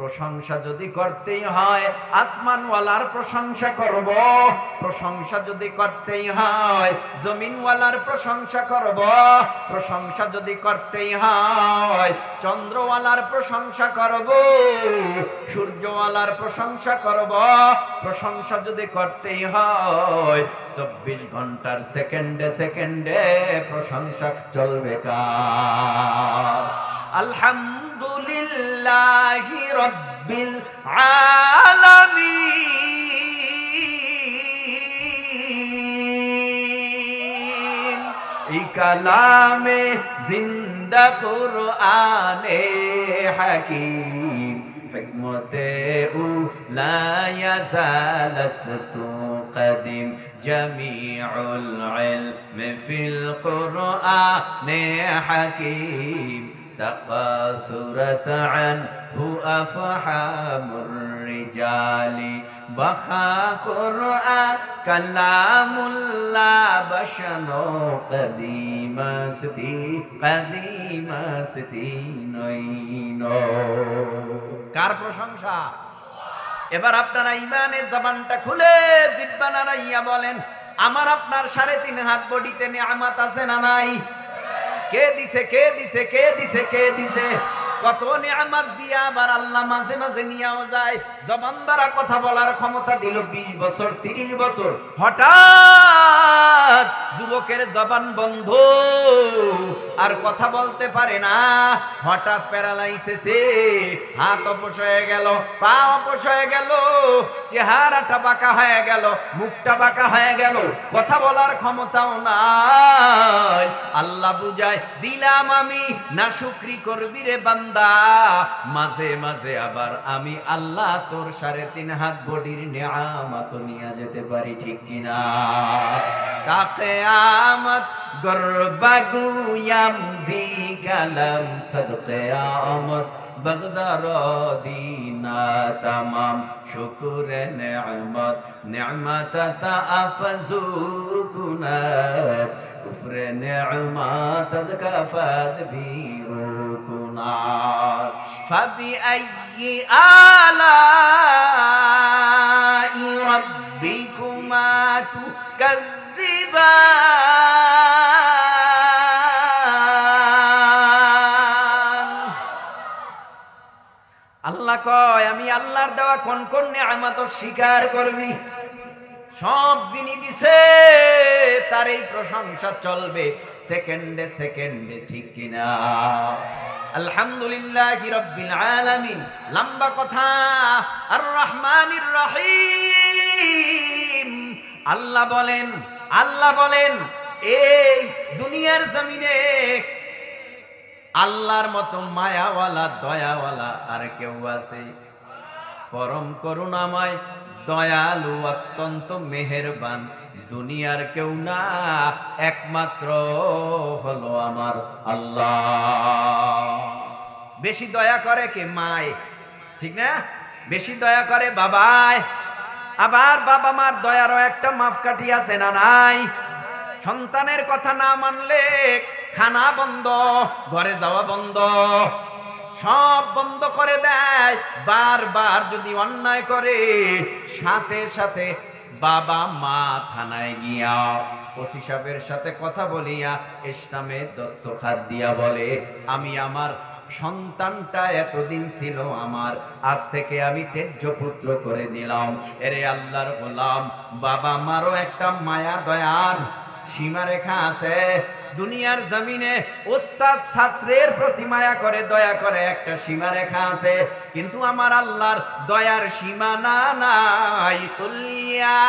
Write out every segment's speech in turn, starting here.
প্রশংসা যদি করতেই হয়, আসমানওয়ালার প্রশংসা করব। প্রশংসা যদি করতেই হয়, জমিনওয়ালার প্রশংসা করব। প্রশংসা যদি করতেই হয়, চন্দ্রওয়ালার প্রশংসা করব। সূর্যওয়ালার প্রশংসা করব। প্রশংসা যদি করতেই হয়, চব্বিশ ঘণ্টার সেকেন্ডে সেকেন্ডে প্রশংসা চলবে কার? আলহামদুলিল্লাহি। لله رب العالمين. كلام زند قرآن حكيم حكمته لا يزال است قدیم. جميع العلم في القرآن حكيم تقاصرت عنه أفحام الرجال بخا قرآن كلام الله بشر قديم ستي قديم ستي নইনো কার প্রশংসা এবার আপনারা ইমানের জবানটা খুলে জিব্বা নাড়াইয়া বলেন আমার আপনার সাড়ে তিন হাত বডিতে নিয়ামাত আছে না নাই কে দিছে কে দিছে কে দিছে কে দিছে? কত নিয়ামত দিয়া আবার আল্লাহ মাঝে মাঝে নিয়েও যায়। জবান দ্বারা কথা বলার ক্ষমতা দিল বিশ বছর, তিরিশ বছর। হঠাৎ যুবকের জবান বন্ধ। আর কথা বলতে পারে না। হঠাৎ প্যারালাইসিসে হাত অপস হয়ে গেল, পা অপস হয়ে গেল, চেহারাটা বাঁকা হয়ে গেল, মুখটা বাঁকা হয়ে গেল। কথা বলার ক্ষমতাও নাই। আল্লাহ বুঝায়, দিলাম আমি, না শুক্রি করবি রে বান্দা। মাঝে মাঝে আবার আমি আল্লাহ তোর সাড়ে তিন হাত বডির নেয়ামত নিয়ে যেতে পারি ঠিক কিনা? কাকে قیامت گربگویم زی کلم صد قیامت بغدر دینا تمام شکر نعمت نعمت تا افزو کنات کفر نعمت از کفت بیرو کنات فبی ای آلائی ربکما کذب আল্লাহ কয়, আমি আল্লাহর দেওয়া কোন কোন নেয়ামত স্বীকার করবি? সব যিনি দিছে তার এই প্রশংসা চলবে সেকেন্ডে সেকেন্ডে, ঠিক কিনা? আলহামদুলিল্লাহ রব্বিল আলামিন। লম্বা কথা আর রহমানির রহিম। আল্লাহ বলেন আল্লাহ বলেন, এই দুনিয়ার জমিনে আল্লাহর মতো মায়াওয়ালা, দয়াওয়ালা আর কেউ আছে? পরম করুণাময়, দয়ালু, অত্যন্ত মেহেরবান, দুনিয়ার কেউ না, একমাত্র হলো আমার আল্লাহ। বেশি দয়া করে কে মায়? ঠিক না? বেশি দয়া করে বাবায়। আবার বাবা মার দয়ারও একটা মাপকাঠি আছে না নাই? সন্তানের কথা না মানলে খানা বন্ধ, ঘরে যাওয়া বন্ধ। সব বন্ধ করে দেয়, বারবার যদি অন্যায় করে, সাথে সাথে বাবা মা থানায় গিয়া ওসি সাহেবের সাথে কথা বলিয়া ইসলামের দস্তখাত দিয়া বলে, আমি আমার সন্তানটা এতদিন ছিল আমার। আজ থেকে আমি তেজ্য পুত্র করে দিলাম। এরে আল্লাহর গোলাম বাবা মারও একটা মায়া দয়ার সীমারেখা আছে। দুনিয়ার জমিনে ওস্তাদ ছাত্রের প্রতি মায়া করে, দয়া করে একটা সীমারেখা আছে। কিন্তু আমার আল্লাহর দয়ার সীমানা নাই। কুলিয়া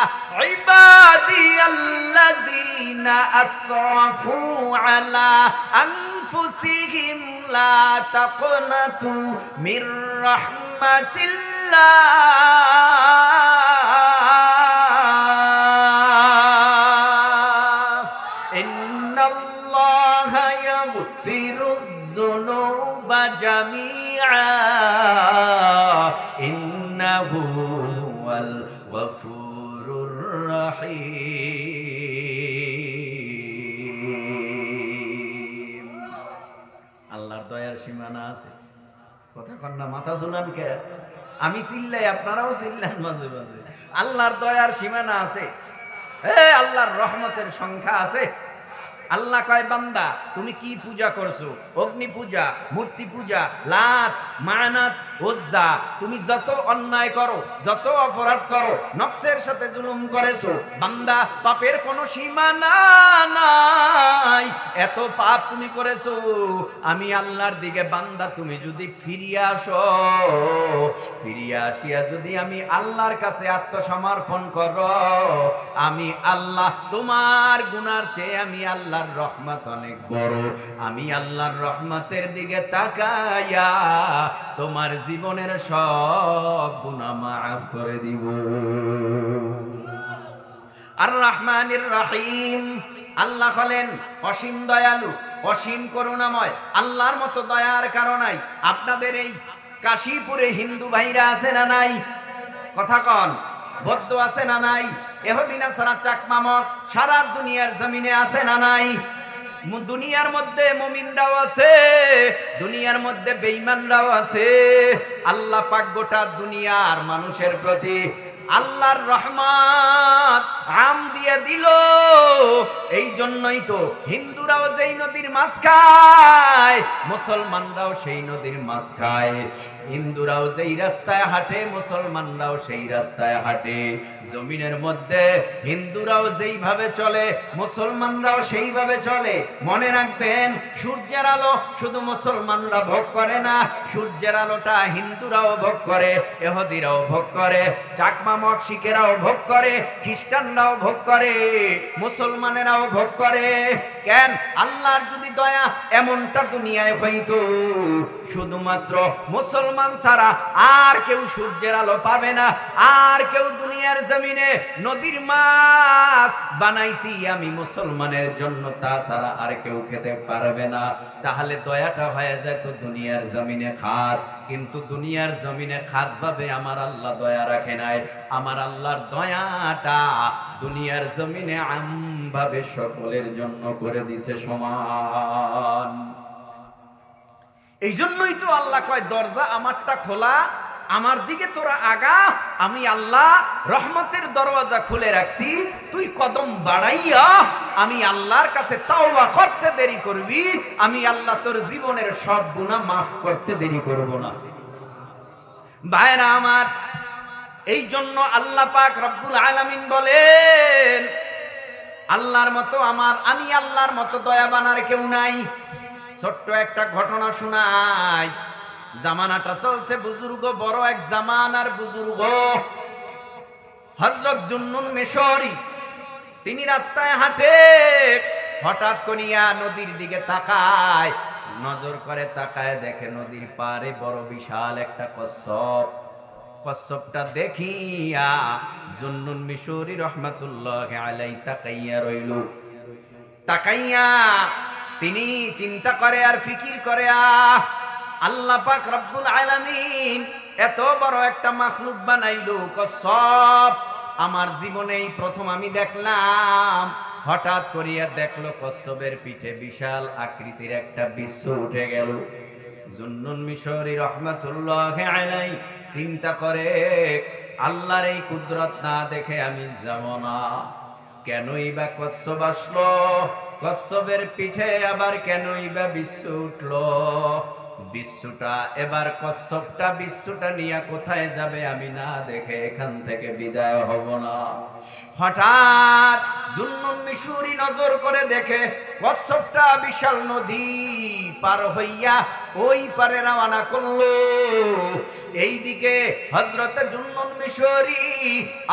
ইবাদি আল্লাযীনা আসরাফু আলা আনফুসিহিম লা তাকনাতু মির রাহমাতিল্লাহ। আমি চিল্লাই, আপনারাও চিল্লান মাঝে মাঝে। আল্লাহর দয়ার সীমানা আছে। আল্লাহর রহমতের সংখ্যা আছে। আল্লাহ কয়, বান্দা, তুমি কি পূজা করছ? অগ্নি পূজা, মূর্তি পূজা লাত মানাত ওজ্জা তুমি যত অন্যায় করো, যত অপরাধ করো, নফসের সাথে জুলুম করেছ, বান্দা, পাপের কোনো সীমানা নাই। এত পাপ তুমি করেছ, আমি আল্লাহর দিকে বান্দা, তুমি যদি ফিরিয়ে আসো, ফিরিয়ে আসিয়া যদি আমি আল্লাহর কাছে আত্মসমর্পণ করো, আমি আল্লাহ, তোমার গুনার চেয়ে আমি আল্লাহর রহমত অনেক বড়। আমি আল্লাহর রহমতের দিকে তাকাইয়া তোমার জীবনের সব গুনাহ মাফ করে দিব। আর রহমানির রহিম। আল্লাহ হলেন অসীম দয়ালু, অসীম করুণাময়, আল্লাহর মতো দয়ার কারণাই আপনাদের এই কাশীপুরে হিন্দু ভাইরা আছে না নাই? কথা কন, বৌদ্ধ আছে না নাই? এহদিনা সারা চাকমামক সারা দুনিয়ার জমিনে আছে না নাই? দুনিয়ার মধ্যে মমিনরাও আছে দুনিয়ার মধ্যে বেঈমানরাও আছে। আল্লাহ পাক গোটা দুনিয়ার মানুষের প্রতি আল্লাহর রহমান আম দিয়ে দিল। এই জন্যই তো হিন্দুরাও যেই নদীর মাছ খায়, মুসলমানরাও সেই নদীর মাছ খায়। হিন্দুরাও যেই রাস্তায় হাঁটে, মুসলমানরাও সেই রাস্তায় হাঁটে। জমিনের মধ্যে হিন্দুরাও যেইভাবে চলে, মুসলমানরাও সেইভাবে চলে। মনে রাখবেন, সূর্যের আলো শুধু মুসলমানরা ভোগ করে না, সূর্যের আলোটা হিন্দুরাও ভোগ করে এহদিরাও ভোগ করে। চাকমামক শিখেরাও ভোগ করে খ্রিস্টানরাও ভোগ করে মুসলমানেরাও ভোগ করে। কেন? আল্লাহর যদি দয়া এমনটা দুনিয়ায় হইতো, শুধুমাত্র মুসলমান ছাড়া আর কেউ সূর্যের আলো পাবে না, আর কেউ দুনিয়ার জমিনে নদীর মাছ বানাইছি আমি মুসলমানের জন্য তা ছাড়া আর কেউ খেতে পারবে না। তাহলে দয়াটা হয়ে যায় তো দুনিয়ার জমিনে খাস, কিন্তু দুনিয়ার জমিনে খাস ভাবে আমার আল্লাহ দয়া রাখে নাই। আমার আল্লাহর দয়াটা দুনিয়ার জমিনে আমভাবে সকলের জন্য করে দিছে সমান। এই জন্যই তো আল্লাহ কয়, দরজা আমারটা খোলা, আমার দিকে তোরা আগা, আমি আল্লাহ রহমতের দরওয়াজা খুলে রাখছি, তুই কদম বাড়াইয়া আমি আল্লাহর কাছে তাওবা করতে দেরি করবি, আমি আল্লাহ তোর জীবনের সব গুনাহ মাফ করতে দেরি করব না। ভাইরা আমার এই জন্য আল্লাহ পাক রব্বুল আলামিন বলেন, আল্লাহর মতো আমার, আমি আল্লাহর মতো দয়াবান আর কেউ নাই। ছোট্ট একটা ঘটনা শোনাই। জামানাটা চলছে বুজুর্গ, বড় এক জামানার বুজুর্গ। হজরত জুন্নুন মেশরি, তিনি রাস্তায় হাঁটে, হঠাৎ করিয়া নদীর দিকে তাকায়। নজর করে তাকায়, দেখে নদীর পারে বড় বিশাল একটা কচ্ছপ। কচ্ছপটা দেখিয়া জুন্নুন মিশরি রহমাতুল্লাহ আলাই তাকাইয়া রইল। তাকাইয়া তিনি চিন্তা করে আর ফিকির করে, আহ, আল্লাহ পাক রব্বুল আলামিন এত বড় একটা মাখলুক বানাইলো কচ্ছপ আমার জীবনে প্রথম আমি দেখলাম, হঠাৎ করিয়া দেখল কচ্ছপের পিঠে বিশাল আকৃতির একটা বিশ্ব উঠে গেল। জুন্নুন মিশরি রহমাতুল্লাহ আলাই চিন্তা করে আল্লাহর এই কুদরত না দেখে আমি যাব না। কেনই বা কচ্ছপ আসলো? কচ্ছপের পিঠে আবার কেনই বা বিশ্ব উঠল? বিশ্বটা, এবার কচ্ছপটা, বিশ্বটা নিয়ে কোথায় যাবে আমি না দেখে এখান থেকে বিদায় হব না। হঠাৎ জুন্নুন মিশুরি নজর করে দেখে কচ্ছপটা বিশাল নদী পার হইয়া ওই পারে রওনা করল। এইদিকে হজরতে জুন্নুন মিশরি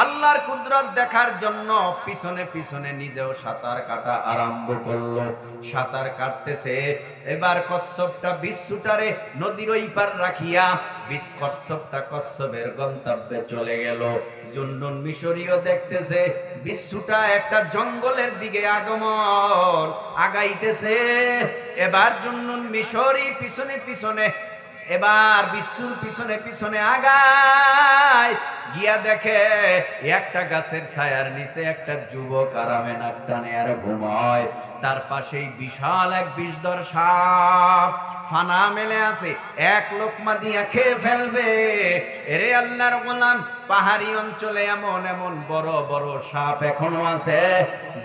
আল্লাহর কুদরত দেখার জন্য পিছনে পিছনে নিজেও সাঁতার কাটা আরম্ভ করল। সাঁতার কাটতেছে। এবার কচ্ছপটা বিশ্বটারে নদীর ওই পার রাখিয়া দেখতেছে একটা জঙ্গলের দিকে আগমন আগাইতেছে। এবার জুন্নুন মিশরি পিছনে পিছনে, এবার বিশ্বুর পিছনে পিছনে আগায়। গিয়া দেখে, একটা গাছের ছায়ার নিচে একটা যুবক আরামে নাক টানে আর ঘুমায়। তার পাশেই বিশাল এক বিষধর সাপ। ফানা মেলে আছে, এক লোকমা দিয়া খেয়ে ফেলবে। এরে আল্লাহর গোলাম, পাহাড়ি অঞ্চলে এমন এমন বড় বড় সাপ এখনও আছে।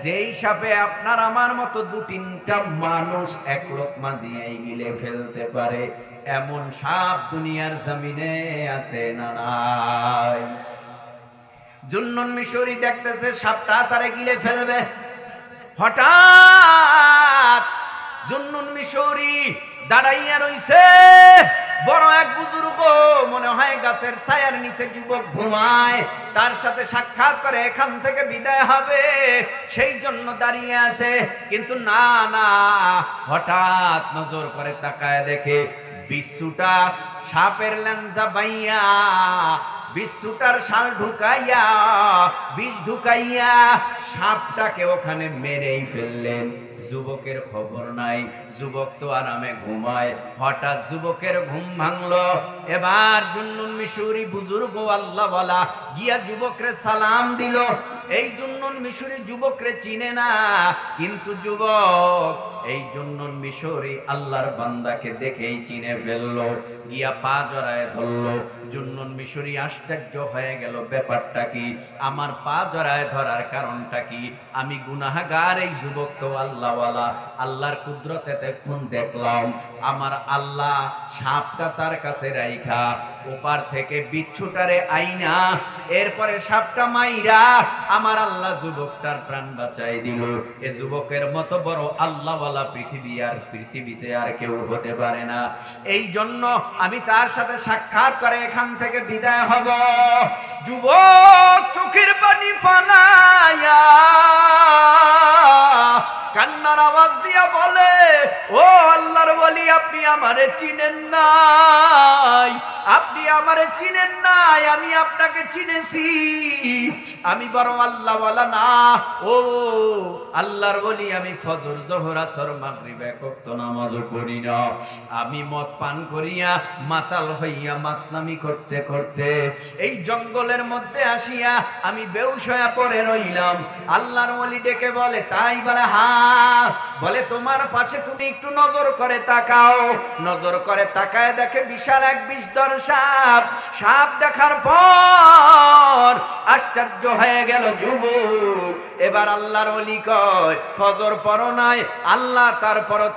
যেই সাপে আপনার আমার মতো দু তিনটা মানুষ এক লোকমা দিয়ে গিলে ফেলতে পারে, এমন সাপ দুনিয়ার জমিনে আছে না নাই? জুন্নুন মিশরি দেখতেছে সাপটা তারে গিলে ফেলবে। হঠাৎ জুন্নুন মিশরি দাঁড়াইয়া রইছে। বড় এক বুজুর্গ, মনে হয় গাছের ছায়ার নিচে যুবক ঘুমায়, তার সাথে সাক্ষাৎ করে এখান থেকে বিদায় হবে, সেই জন্য দাঁড়িয়ে আছে। কিন্তু না না, হঠাৎ নজর করে তাকায় দেখে বিশ্বটা সাপের ল্যাঞ্জা বাইয়া বিশ্বটার শাল ঢুকাইয়া, বিষ ঢুকাইয়া সাপটাকে ওখানে মেরেই ফেললেন। যুবকের খবর নাই, যুবক তো আরামে ঘুমায়। হঠাৎ যুবকের ঘুম ভাঙলো। এবার জুন্নুন মিশুরি বুজুর্গ আল্লাহ বলা, গিয়া যুবকরে সালাম দিল। এই জুন্নুন মিশুরি যুবকরে চিনে না, কিন্তু যুবক এই জুন্নুন মিশরি আল্লাহর বান্দাকে দেখেই চিনে ফেলল, গিয়া পা জড়ায় ধরলো। জুন্নুন মিশরি আশ্চর্য হয়ে গেল, ব্যাপারটা কি? আমার পা জড়ায় ধরার কারণটা কি? আমি গুনাহগার এই যুবক তো আল্লাহওয়ালা, আল্লাহর কুদরতে দেখুন দেখলাম, আমার আল্লাহ সাপটা তার কাছে রাইখা ওপার থেকে বিচ্ছুটারে আইনা, এরপরে সাপটা মাইরা আমার আল্লাহ যুবকটার প্রাণ বাঁচাই দিল। এ যুবকের মতো বড় আল্লাহওয়ালা পৃথিবী আর পৃথিবীতে আর কেউ হতে পারে না। এই জন্য আমি তার সাথে সাক্ষাৎ করে এখান থেকে বিদায় হব। যুবক চোখের পানি ফালাইয়া কান্নার আওয়াজ দিয়া বলে, ও আল্লাহর বলি আপনি আমারে চিনেন নাই। আপনি আমারে চিনেন নাই, আমি আপনাকে চিনেছি। আমি বড় আল্লাহ বলা না। ও আল্লাহর বলি আমি ফজর, জোহর, আসর, মাগরিব একক তো নামাজও করি না। আমি মদ পান করিয়া মাতাল হইয়া মাতলামি করতে করতে এই জঙ্গলের মধ্যে আসিয়া আমি বেউসয়া পড়ে রইলাম। আল্লাহর বলি ডেকে বলে, তাই বলে, হা বলে, তোমার পাশে তুমি একটু নজর করে তাকাও। নজর করে তাকায় দেখে বিশাল এক বিষধর সাপ। সাপ দেখার পর আশ্চর্য হয়ে গেল যুবক। এবার আল্লাহর ওলি কয়, ফজর নাই, আল্লাহ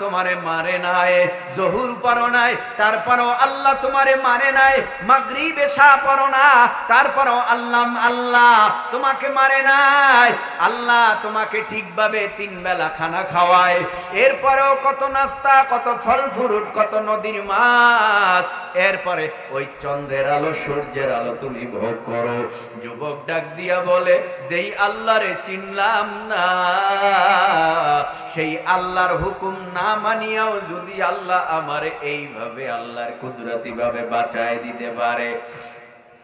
তোমারে মারে নাই। জহুর নাই, তারপরও আল্লাহ তোমারে মারে নাই। মাগরিবে শাহ পড়ো না, তারপরও আল্লাহ আল্লাহ তোমাকে মারে নাই। আল্লাহ তোমাকে ঠিকভাবে তিন বেলা খানা খাওয়ায় এরপরেও কত নাস্তা, কত ফল ফ্রুট, কত নদীর মাছ। এরপরে ওই চন্দ্রের আলো সূর্যের আলো তুমি ভোগ করো। যুবক ডাক দিয়া বলে, যেই আল্লাহরে চিনলাম না, সেই আল্লাহর হুকুম না মানিয়াও যদি আল্লাহ আমারে এইভাবে আল্লাহর কুদরতি ভাবে বাঁচায় দিতে পারে।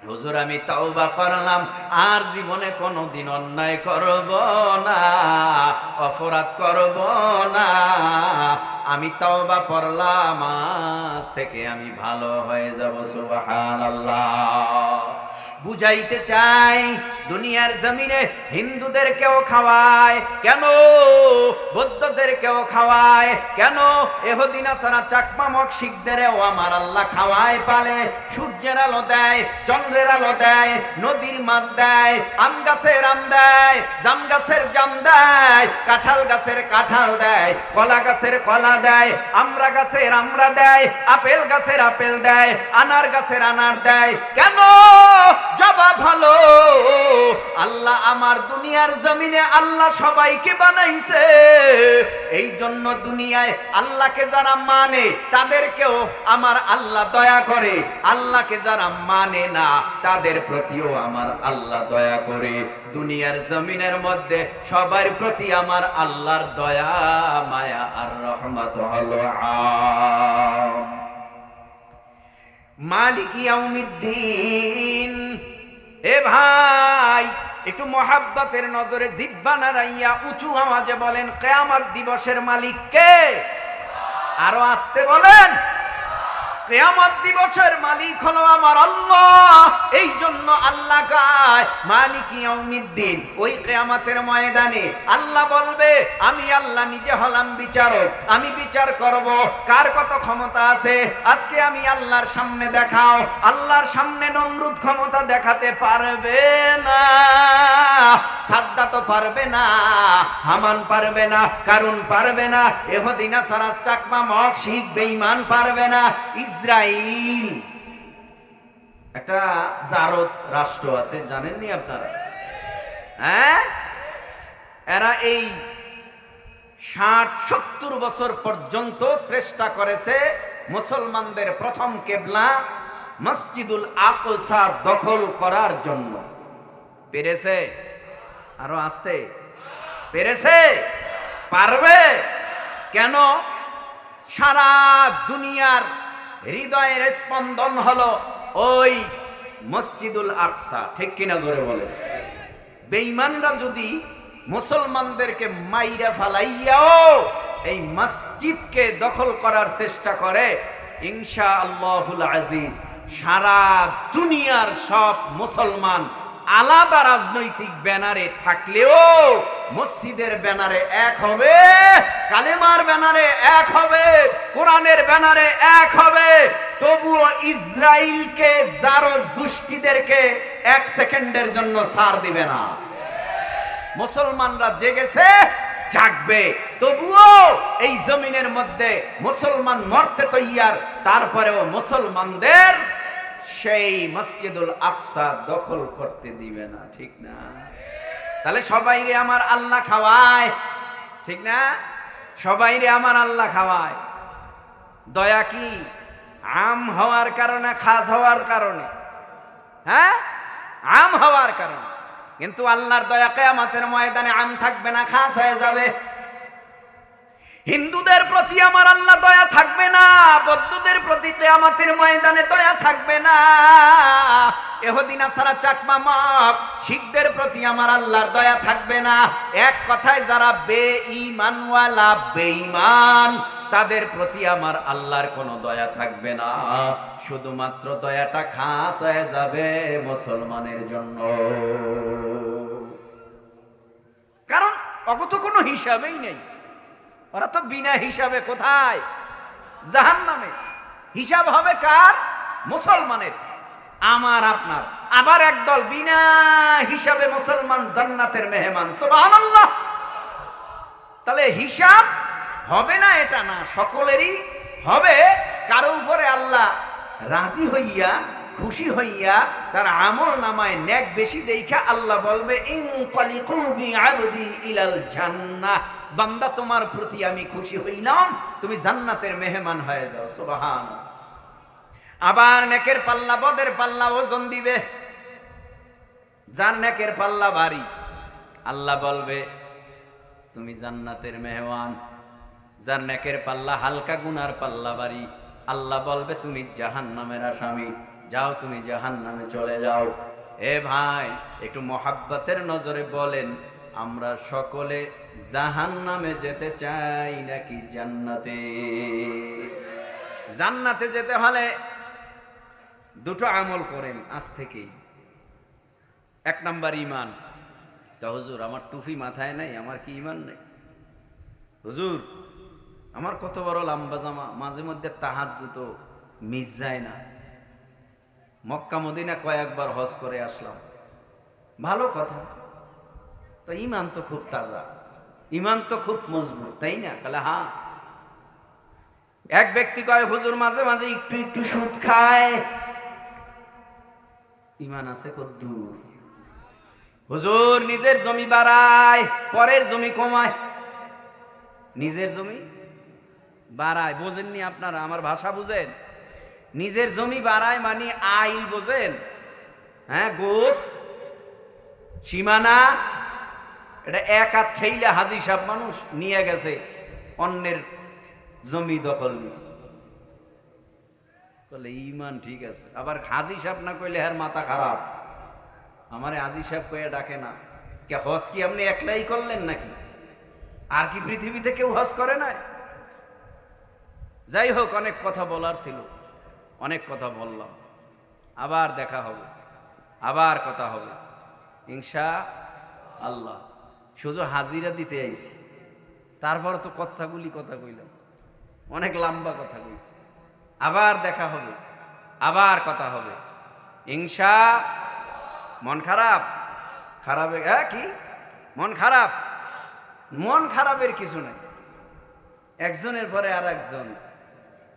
হুজুর, আমি তাওবা করলাম, আর জীবনে কোনো দিন অন্যায় করব না, অপরাধ করব না। আমি তাওবা করলাম আজ থেকে আমি ভালো হয়ে যাব, সুবহানাল্লাহ। বুঝাইতে চাই, দুনিয়ার জমিনে হিন্দুদেরকেও খাওয়ায়। কেন? বৌদ্ধদেরকেও খাওয়ায়। কেন? এহদিন সারা চাকমামক শিখদেরও আমার আল্লাহ খাওয়ায় পালে। সূর্যের আলো দেয়, চন্দ্রের আলো দেয়, নদীর মাছ দেয়, আম গাছের আম দেয়, জাম গাছের জাম দেয়, কাঁঠাল গাছের কাঁঠাল দেয়, কলা গাছের কলা দেয় আমরা গাছের আমরা দেয়, আপেল গাছের আপেল দেয়, আনার গাছের আনার দেয়। কেন? জবাব হলো আল্লাহ আমার দুনিয়ার জমিনে আল্লাহ সবাইকে বানাইছে। এই জন্য দুনিয়ায় আল্লাহকে যারা মানে তাদেরকেও আমার আল্লাহ দয়া করে। আল্লাহকে যারা মানে না, তাদের প্রতিও আমার আল্লাহ দয়া করে। দুনিয়ার জমিনের মধ্যে সবার প্রতি আমার আল্লাহর দয়া, মায়া আর রহমত হলো আম। মালিক ইয়াউমিদ্দিন। এ ভাই, একটু মহাব্বতের নজরে জিব্বা নারাইয়া উঁচু আওয়াজে বলেন, কেয়ামত দিবসের মালিককে আরও আসতে বলেন। কেয়ামত দিবসের মালিক হলো আমার আল্লাহ। এই জন্য আল্লাহ কায়, মালিক ইয়াউমিদ্দিন, ওই কিয়ামতের ময়দানে আল্লাহ বলবে, আমি আল্লাহ নিজে হলাম বিচারক, আমি বিচার করব। কার কত ক্ষমতা আছে? আজকে আমি আল্লাহর সামনে দেখাও, আল্লাহর সামনে নমরুদ ক্ষমতা দেখাতে পারবে না। সাদ্দা তো পারবে না, হামান পারবে না কারণ পারবে না, এহদিনা সারা চাকমা মক শিখ বেঈমান পারবে না ইসরাইল। একটা জারত রাষ্ট্র আছে, জানেননি আপনারা? হ্যাঁ? এরা এই ষাট সত্তর বছর পর্যন্ত চেষ্টা করেছে মুসলমানদের প্রথম কেবলা মসজিদুল আকসা দখল করার জন্য। পেরেছে? আরও আসতে। পেরেছে? পারবে? কেন? সারা দুনিয়ার হৃদয়ের স্পন্দন হলো ওই মসজিদুল আকসা। ঠিক কিনা জোরে বলে বেঈমানরা যদি মুসলমানদেরকে মাইরা ফালাইয়াও এই মসজিদকে দখল করার চেষ্টা করে ইনশা আল্লাহুল আজিজ সারা দুনিয়ার সব মুসলমান আলাদা রাজনৈতিক ব্যানারে থাকলেও মসজিদের ব্যানারে এক হবে, কালেমার ব্যানারে এক হবে, কোরআনের ব্যানারে এক হবে। তবুও ইসরায়েলকে জারজ গোষ্ঠীদেরকে এক সেকেন্ডের জন্য সার দিবে না। মুসলমানরা জেগেছে, জাগবে। তবুও এই জমিনের মধ্যে মুসলমান মরতে তৈয়ার, তারপরেও মুসলমানদের সেই মসজিদুল আকসা দখল করতে দিবে না, ঠিক না? তাহলে সবাই রে আমার আল্লাহ খাওয়ায়, ঠিক না? সবাই রে আমার আল্লাহ খাওয়ায়। দয়া কি? আম হওয়ার কারণে, খাস হওয়ার কারণে? হ্যাঁ? আম হওয়ার কারণে। কিন্তু আল্লাহর দয়া কেয়ামতের ময়দানে আম থাকবে না, খাস হয়ে যাবে। হিন্দুদের প্রতি আমার আল্লাহ দয়া থাকবে না, বৌদ্ধদের প্রতি কেয়ামতের ময়দানে দয়া থাকবে না। এহদিনা সারা চাকমা মক শিখদের প্রতি আমার আল্লাহর দয়া থাকবে না। এক কথায় যারা বে ইমানওয়ালা বেঈমান, তাদের প্রতি আমার আল্লাহর কোনো দয়া থাকবে না। শুধুমাত্র দয়াটা খাস হয়ে যাবে মুসলমানের জন্য। কারণ অগত কোনো হিসাবেই নেই। ওরা তো বিনা হিসাবে কোথায়? জাহান নামে হিসাব হবে কার? মুসলমানের। আমার, আপনার। আবার একদল বিনা হিসাবে মুসলমান জান্নাতের মেহমান। সুবহানাল্লাহ। তাহলে হিসাব হবে না এটা না? সকলেরই হবে। কারও উপরে আল্লাহ রাজি হইয়া খুশি হইয়া তার আমল নামায় নেক বেশি দেখা আল্লাহ বলবে বান্দা তোমার প্রতি আমি খুশি হইলাম, তুমি জান্নাতের মেহমান হয়ে যাও সুবহান আবার নেকের পাল্লা বদের পাল্লা ওজন দিবে। যার নেকের পাল্লা ভারী, আল্লাহ বলবে, তুমি জান্নাতের মেহমান, যার নেকের পাল্লা হালকা গুনার পাল্লা বাড়ি আল্লাহ বলবে, তুমি জাহান নামের আসামি। যাও তুমি জাহান নামে চলে যাও। এ ভাই, একটু মহাব্বতের নজরে বলেন, আমরা সকলে জাহান নামে যেতে চাই নাকি জান্নাতে? জান্নাতে যেতে হলে দুটো আমল করেন আজ থেকেই। এক নাম্বার ইমান তা হুজুর, আমার টুপি মাথায় নাই, আমার কি ইমান নেই? হুজুর, আমার কত বড় লম্বা জামা, মাঝে মধ্যে তাহাজ তো মিস যায় না। মক্কা মদিনা কয়েকবার হজ করে আসলাম। ভালো কথা। তো ইমান তো খুব তাজা। ইমান তো খুব মজবুত, তাই না? তাহলে হ্যাঁ এক ব্যক্তি কয়, হুজুর মাঝে মাঝে একটু একটু সুদ খায়। ইমান আছে কদ্দুর হুজুর, নিজের জমি বাড়ায়, পরের জমি কমায়। নিজের জমি বাড়ায়, বোঝেননি আপনারা? আমার ভাষা বুঝেন? নিজের জমি বাড়ায় মানে আইল বোঝেন? হ্যাঁ গোস, সীমানা, এটা এক হাত ঠেইলে হাজি সাহেব মানুষ নিয়ে গেছে, অন্যের জমি দখল নিছে। বলে ইমান ঠিক আছে, আবার হাজি সাহেব না কইলে হ্যার মাথা খারাপ। আমারে হাজি সাহেব কয়ে ডাকে না। কে, হজ কি আপনি একলাই করলেন নাকি? আর কি পৃথিবীতে কেউ হজ করে না যাই হোক, অনেক কথা বলার ছিল। অনেক কথা বললাম। আবার দেখা হবে। আবার কথা হবে। ইনশা আল্লাহ শুধু হাজিরা দিতে আইছি। তারপর তো কথাগুলি কথা কইলাম। অনেক লম্বা কথা কইছি। আবার দেখা হবে। আবার কথা হবে। ইনশা মন খারাপ? খারাপে হ্যাঁ কি? মন খারাপ? মন খারাপের কিছু নাই। একজনের পরে আর একজন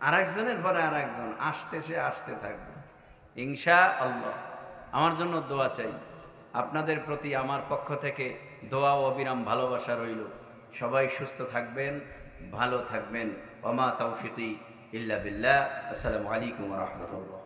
আর একজনের পরে আর একজন আসতেছে আসতে থাকবে। ইংসা আল্লাহ আমার জন্য দোয়া চাই। আপনাদের প্রতি আমার পক্ষ থেকে দোয়া ও অবিরাম ভালোবাসা রইল। সবাই সুস্থ থাকবেন, ভালো থাকবেন। অমা তৌফিকি ইল্লা বিল্লাহ। আসসালামু আলাইকুম রহমতুল্লাহ।